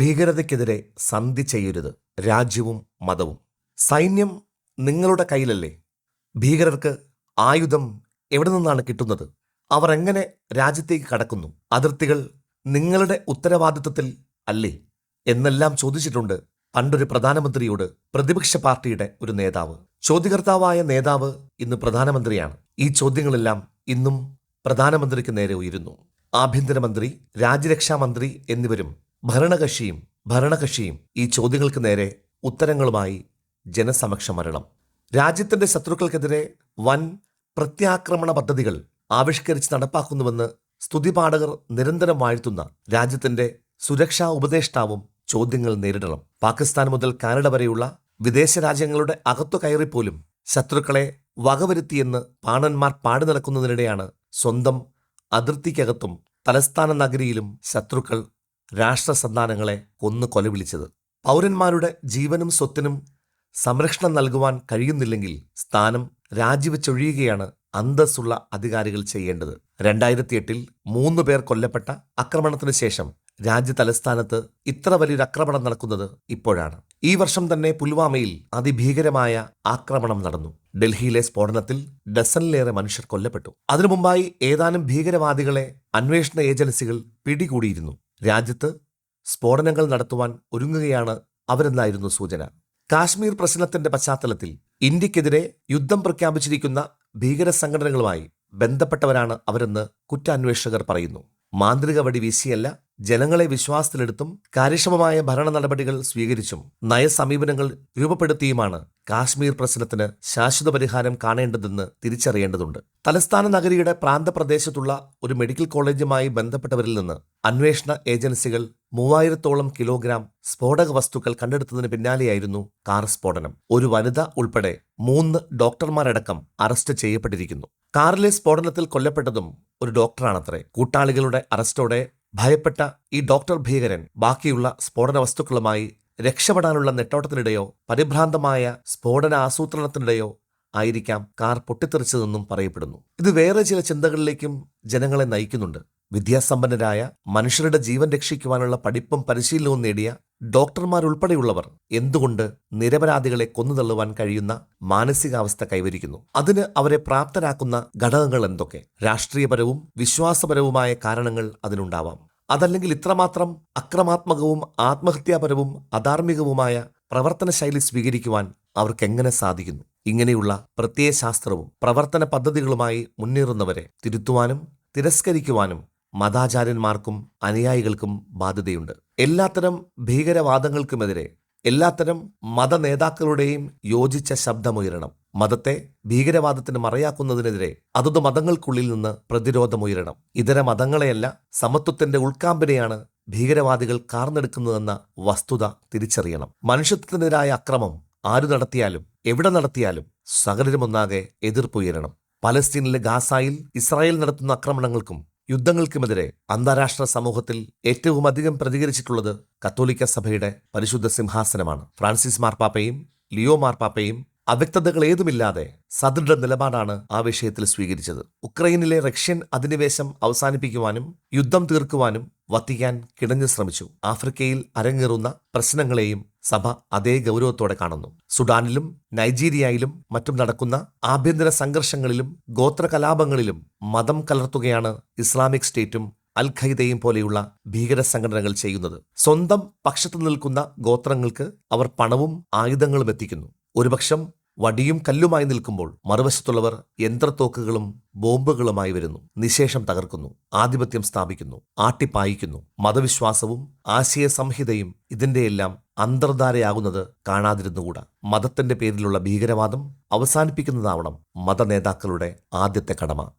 ഭീകരതയ്ക്കെതിരെ സന്ധി ചെയ്യരുത്. രാജ്യവും മതവും. സൈന്യം നിങ്ങളുടെ കയ്യിലല്ലേ? ഭീകരർക്ക് ആയുധം എവിടെ നിന്നാണ് കിട്ടുന്നത്? അവർ എങ്ങനെ രാജ്യത്തേക്ക് കടക്കുന്നു? അതിർത്തികൾ നിങ്ങളുടെ ഉത്തരവാദിത്വത്തിൽ അല്ലേ? എന്നെല്ലാം ചോദിച്ചിട്ടുണ്ട് പണ്ടൊരു പ്രധാനമന്ത്രിയോട് പ്രതിപക്ഷ പാർട്ടിയുടെ ഒരു നേതാവ്. ചോദ്യകർത്താവായ നേതാവ് ഇന്ന് പ്രധാനമന്ത്രിയാണ്. ഈ ചോദ്യങ്ങളെല്ലാം ഇന്നും പ്രധാനമന്ത്രിക്ക് നേരെ ഉയരുന്നു. ആഭ്യന്തരമന്ത്രി രാജ്യരക്ഷാമന്ത്രി എന്നിവരും ഭരണകക്ഷിയും ഭരണകക്ഷിയും ഈ ചോദ്യങ്ങൾക്ക് നേരെ ഉത്തരങ്ങളുമായി ജനസമക്ഷം വരണം രാജ്യത്തിന്റെ ശത്രുക്കൾക്കെതിരെ വൻ പ്രത്യാക്രമണ പദ്ധതികൾ ആവിഷ്കരിച്ച് നടപ്പാക്കുന്നുവെന്ന് സ്തുതിപാഠകർ നിരന്തരം വാഴ്ത്തുന്ന രാജ്യത്തിന്റെ സുരക്ഷാ ഉപദേഷ്ടാവും ചോദ്യങ്ങൾ നേരിടണം. പാകിസ്ഥാൻ മുതൽ കാനഡ വരെയുള്ള വിദേശ രാജ്യങ്ങളുടെ അകത്തു കയറിപ്പോലും ശത്രുക്കളെ വകവരുത്തിയെന്ന് പാണന്മാർ പാടി നടക്കുന്നതിനിടെയാണ് സ്വന്തം അതിർത്തിക്കകത്തും തലസ്ഥാന നഗരിയിലും ശത്രുക്കൾ രാഷ്ട്രസന്താനങ്ങളെ കൊന്നു കൊലവിളിച്ചത്. പൗരന്മാരുടെ ജീവനും സ്വത്തിനും സംരക്ഷണം നൽകുവാൻ കഴിയുന്നില്ലെങ്കിൽ സ്ഥാനം രാജിവെച്ചൊഴിയുകയാണ് അന്തസ്സുള്ള അധികാരികൾ ചെയ്യേണ്ടത്. രണ്ടായിരത്തി എട്ടിൽ മൂന്ന് പേർ കൊല്ലപ്പെട്ട ആക്രമണത്തിനു ശേഷം രാജ്യ തലസ്ഥാനത്ത് ഇത്ര വലിയൊരു ആക്രമണം നടക്കുന്നത് ഇപ്പോഴാണ്. ഈ വർഷം തന്നെ പുൽവാമയിൽ അതിഭീകരമായ ആക്രമണം നടന്നു. ഡൽഹിയിലെ സ്ഫോടനത്തിൽ ഡസനിലേറെ മനുഷ്യർ കൊല്ലപ്പെട്ടു. അതിനു മുമ്പായി ഏതാനും ഭീകരവാദികളെ അന്വേഷണ ഏജൻസികൾ പിടികൂടിയിരുന്നു. രാജ്യത്ത് സ്ഫോടനങ്ങൾ നടത്തുവാൻ ഒരുങ്ങുകയാണ് അവരെന്നായിരുന്നു സൂചന. കാശ്മീർ പ്രശ്നത്തിന്റെ പശ്ചാത്തലത്തിൽ ഇന്ത്യക്കെതിരെ യുദ്ധം പ്രഖ്യാപിച്ചിരിക്കുന്ന ഭീകര സംഘടനകളുമായി ബന്ധപ്പെട്ടവരാണ് അവരെന്ന് കുറ്റാന്വേഷകർ പറയുന്നു. മാന്ത്രിക വടി വീശിയല്ല ജനങ്ങളെ വിശ്വാസത്തിലെടുത്തും കാര്യക്ഷമമായ ഭരണ നടപടികൾ സ്വീകരിച്ചും നയസമീപനങ്ങൾ രൂപപ്പെടുത്തിയുമാണ് കാശ്മീർ പ്രശ്നത്തിന് ശാശ്വത പരിഹാരം കാണേണ്ടതെന്ന് തിരിച്ചറിയേണ്ടതുണ്ട്. തലസ്ഥാന നഗരിയുടെ പ്രാന്തപ്രദേശത്തുള്ള ഒരു മെഡിക്കൽ കോളേജുമായി ബന്ധപ്പെട്ടവരിൽ നിന്ന് അന്വേഷണ ഏജൻസികൾ മൂവായിരത്തോളം കിലോഗ്രാം സ്ഫോടക വസ്തുക്കൾ കണ്ടെടുത്തതിന് പിന്നാലെയായിരുന്നു കാർ സ്ഫോടനം. ഒരു വനിത ഉൾപ്പെടെ മൂന്ന് ഡോക്ടർമാരടക്കം അറസ്റ്റ് ചെയ്യപ്പെട്ടിരിക്കുന്നു. കാറിലെ സ്ഫോടനത്തിൽ കൊല്ലപ്പെട്ടതും ഒരു ഡോക്ടറാണത്രേ. കൂട്ടാളികളുടെ അറസ്റ്റോടെ ഭയപ്പെട്ട ഈ ഡോക്ടർ ഭീകരൻ ബാക്കിയുള്ള സ്ഫോടന വസ്തുക്കളുമായി രക്ഷപ്പെടാനുള്ള നെട്ടോട്ടത്തിനിടെയോ പരിഭ്രാന്തമായ സ്ഫോടന ആസൂത്രണത്തിനിടെയോ ആയിരിക്കാം കാർ പൊട്ടിത്തെറിച്ചതെന്നും പറയപ്പെടുന്നു. ഇത് വേറെ ചില ചിന്തകളിലേക്കും ജനങ്ങളെ നയിക്കുന്നുണ്ട്. വിദ്യാസമ്പന്നരായ മനുഷ്യരുടെ ജീവൻ രക്ഷിക്കുവാനുള്ള പഠിപ്പും പരിശീലനവും നേടിയ ഡോക്ടർമാരുൾപ്പെടെയുള്ളവർ എന്തുകൊണ്ട് നിരപരാധികളെ കൊന്നുതള്ളുവാൻ കഴിയുന്ന മാനസികാവസ്ഥ കൈവരിക്കുന്നു? അതിന് അവരെ പ്രാപ്തരാക്കുന്ന ഘടകങ്ങൾ എന്തൊക്കെ? രാഷ്ട്രീയപരവും വിശ്വാസപരവുമായ കാരണങ്ങൾ അതിനുണ്ടാവാം. അതല്ലെങ്കിൽ ഇത്രമാത്രം അക്രമാത്മകവും ആത്മഹത്യാപരവും അധാർമികവുമായ പ്രവർത്തന ശൈലി സ്വീകരിക്കുവാൻ അവർക്ക് എങ്ങനെ സാധിക്കുന്നു? ഇങ്ങനെയുള്ള പ്രത്യയശാസ്ത്രവും പ്രവർത്തന പദ്ധതികളുമായി മുന്നേറുന്നവരെ തിരുത്തുവാനും തിരസ്കരിക്കുവാനും മതാചാര്യന്മാർക്കും അനുയായികൾക്കും ബാധ്യതയുണ്ട്. എല്ലാത്തരം ഭീകരവാദങ്ങൾക്കുമെതിരെ എല്ലാത്തരം മതനേതാക്കളുടെയും യോജിച്ച ശബ്ദമുയരണം മതത്തെ ഭീകരവാദത്തിന് മറയാക്കുന്നതിനെതിരെ അതത് മതങ്ങൾക്കുള്ളിൽ നിന്ന് പ്രതിരോധമുയരണം. ഇതര മതങ്ങളെയല്ല സമത്വത്തിന്റെ ഉൾക്കാമ്പിനെയാണ് ഭീകരവാദികൾ കാർന്നെടുക്കുന്നതെന്ന വസ്തുത തിരിച്ചറിയണം. മനുഷ്യത്വത്തിനെതിരായ അക്രമം ആരു നടത്തിയാലും എവിടെ നടത്തിയാലും സകലരുമൊന്നാകെ എതിർപ്പുയരണം. പലസ്തീനിലെ ഗാസായിൽ ഇസ്രായേൽ നടത്തുന്ന ആക്രമണങ്ങൾക്കും യുദ്ധങ്ങൾക്കുമെതിരെ അന്താരാഷ്ട്ര സമൂഹത്തിൽ ഏറ്റവും അധികം പ്രതികരിച്ചിട്ടുള്ളത് കത്തോലിക്ക സഭയുടെ പരിശുദ്ധ സിംഹാസനമാണ്. ഫ്രാൻസിസ് മാർപ്പാപ്പയും ലിയോ മാർപ്പാപ്പയും അവ്യക്തതകൾ ഏതുമില്ലാതെ സദൃഢ നിലപാടാണ് ആ വിഷയത്തിൽ സ്വീകരിച്ചത്. ഉക്രൈനിലെ റഷ്യൻ അധിനിവേശം അവസാനിപ്പിക്കുവാനും യുദ്ധം തീർക്കുവാനും വത്തിക്കാൻ കിടഞ്ഞു ശ്രമിച്ചു. ആഫ്രിക്കയിൽ അരങ്ങേറുന്ന പ്രശ്നങ്ങളെയും സഭ അതേ ഗൗരവത്തോടെ കാണുന്നു. സുഡാനിലും നൈജീരിയയിലും മറ്റും നടക്കുന്ന ആഭ്യന്തര സംഘർഷങ്ങളിലും ഗോത്ര കലാപങ്ങളിലും മതം കലർത്തുകയാണ് ഇസ്ലാമിക് സ്റ്റേറ്റും അൽ ഖൈദയും പോലെയുള്ള ഭീകര സംഘടനകൾ ചെയ്യുന്നത്. സ്വന്തം പക്ഷത്തു നിൽക്കുന്ന ഗോത്രങ്ങൾക്ക് അവർ പണവും ആയുധങ്ങളും എത്തിക്കുന്നു. ഒരുപക്ഷം വടിയും കല്ലുമായി നിൽക്കുമ്പോൾ മറുവശത്തുള്ളവർ യന്ത്രത്തോക്കുകളും ബോംബുകളുമായി വരുന്നു. നിശേഷം തകർക്കുന്നു. ആധിപത്യം സ്ഥാപിക്കുന്നു. ആട്ടിപ്പായിക്കുന്നു. മതവിശ്വാസവും ആശയ സംഹിതയും ഇതിന്റെയെല്ലാം അന്തർധാരയാകുന്നത് കാണാതിരുന്നുകൂടാ. മതത്തിന്റെ പേരിലുള്ള ഭീകരവാദം അവസാനിപ്പിക്കുന്നതാവണം മതനേതാക്കളുടെ ആദ്യത്തെ കടമ.